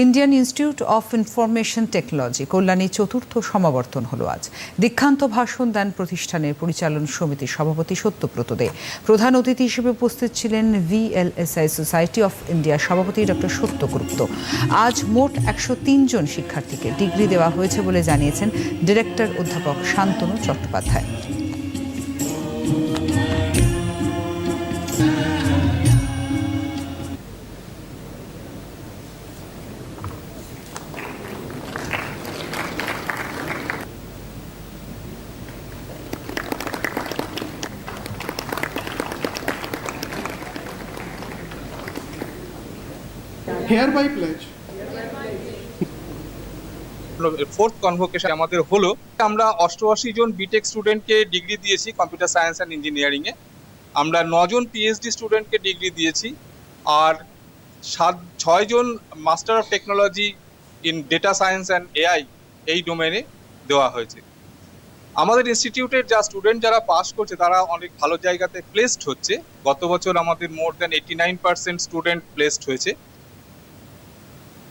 Indian Institute of Information Technology, Kalyani চতুর্থ সমাবর্তন হলো আজ। দীক্ষান্ত ভাষণ দেন প্রতিষ্ঠানের পরিচালন সমিতির সভাপতি সত্যব্রত দে। প্রধান অতিথি হিসেবে উপস্থিত ছিলেন ভিএলএসআই সোসাইটি অফ ইন্ডিয়ার সভাপতি ডক্টর সত্যগুপ্ত। আজ মোট একশো জন শিক্ষার্থীকে ডিগ্রি দেওয়া হয়েছে বলে জানিয়েছেন ডিরেক্টর অধ্যাপক Shantanu Chattopadhyay. Hereby pledge. Fourth convocation আমাদের হলো, আমরা অষ্টআশি জন বিটেক স্টুডেন্টকে ডিগ্রি দিয়েছি কম্পিউটার সায়েন্স অ্যান্ড ইঞ্জিনিয়ারিংয়ে আমরা নজন পিএইচডি স্টুডেন্টকে ডিগ্রি দিয়েছি, আর সাত ছয়জন master of technology in data science and AI এই ডোমেনে দেওয়া হয়েছে। আমাদের ইনস্টিটিউটের যা স্টুডেন্ট যারা পাস করছে, তারা অনেক ভালো জায়গাতে প্লেসড হচ্ছে। গত বছর আমাদের more than eighty nine percent student placed হয়েছে।